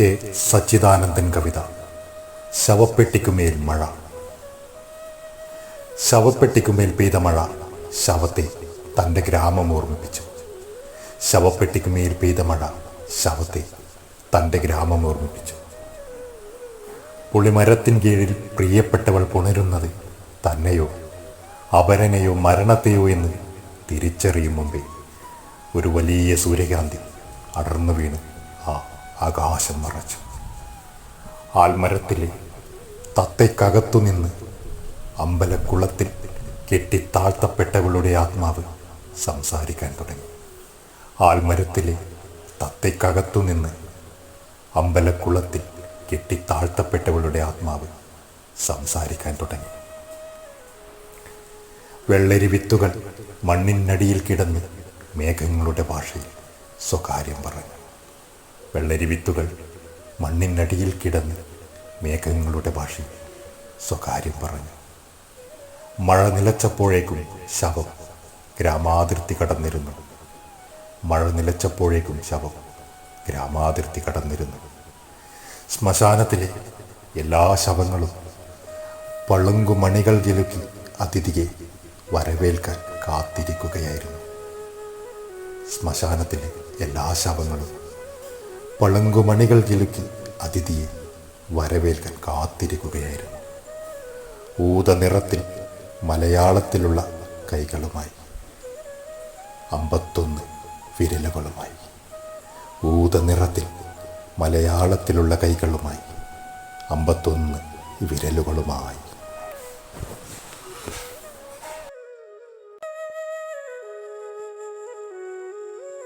K Sachidanandan കവിത. ശവപ്പെട്ടിക്കുമേൽ മഴ. ശവപ്പെട്ടിക്കുമേൽ പെയ്ത മഴ ശവത്തെ തന്റെ ഗ്രാമം ഓർമ്മിപ്പിച്ചു. ശവപ്പെട്ടിക്കുമേൽ പെയ്ത മഴ ശവത്തെ തന്റെ ഗ്രാമം ഓർമ്മിപ്പിച്ചു. പുളിമരത്തിൻ കീഴിൽ പ്രിയപ്പെട്ടവൾ പുണരുന്നത് തന്നെയോ അപരനെയോ മരണത്തെയോ എന്ന് തിരിച്ചറിയും മുമ്പേ ഒരു വലിയ സൂര്യകാന്തി അടർന്നു വീണ്. ആകാശം നിറച്ചു. ആൽമരത്തിലെ തത്തയ്ക്കകത്തു നിന്ന് അമ്പലക്കുളത്തിൽ കെട്ടിത്താഴ്ത്തപ്പെട്ടവളുടെ ആത്മാവ് സംസാരിക്കാൻ തുടങ്ങി. ആൽമരത്തിലെ തത്തയ്ക്കകത്തു നിന്ന് അമ്പലക്കുളത്തിൽ കെട്ടിത്താഴ്ത്തപ്പെട്ടവളുടെ ആത്മാവ് സംസാരിക്കാൻ തുടങ്ങി. വെള്ളരി വിത്തുകൾ മണ്ണിനടിയിൽ കിടന്ന് മേഘങ്ങളുടെ ഭാഷയിൽ സ്വകാര്യം പറഞ്ഞു. വെള്ളരി വിത്തുകൾ മണ്ണിനടിയിൽ കിടന്ന് മേഘങ്ങളുടെ ഭാഷ സ്വകാര്യം പറഞ്ഞു. മഴ നിലച്ചപ്പോഴേക്കും ശവം ഗ്രാമാതിർത്തി കടന്നിരുന്നു. മഴ നിലച്ചപ്പോഴേക്കും ശവം ഗ്രാമാതിർത്തി കടന്നിരുന്നു. ശ്മശാനത്തിലെ എല്ലാ ശവങ്ങളും പളുങ്കുമണികൾ ജലുക്കി അതിഥിയെ വരവേൽക്കാൻ കാത്തിരിക്കുകയായിരുന്നു. ശ്മശാനത്തിലെ എല്ലാ ശവങ്ങളും പളുങ്കുമണികൾ കിലുക്കി അതിഥിയെ വരവേൽക്കാൻ കാത്തിരിക്കുകയായിരുന്നു. ഊത നിറത്തിൽ മലയാളത്തിലുള്ള കൈകളുമായി അമ്പത്തൊന്ന് വിരലുകളുമായി ഊത നിറത്തിൽ മലയാളത്തിലുള്ള കൈകളുമായി അമ്പത്തൊന്ന് വിരലുകളുമായി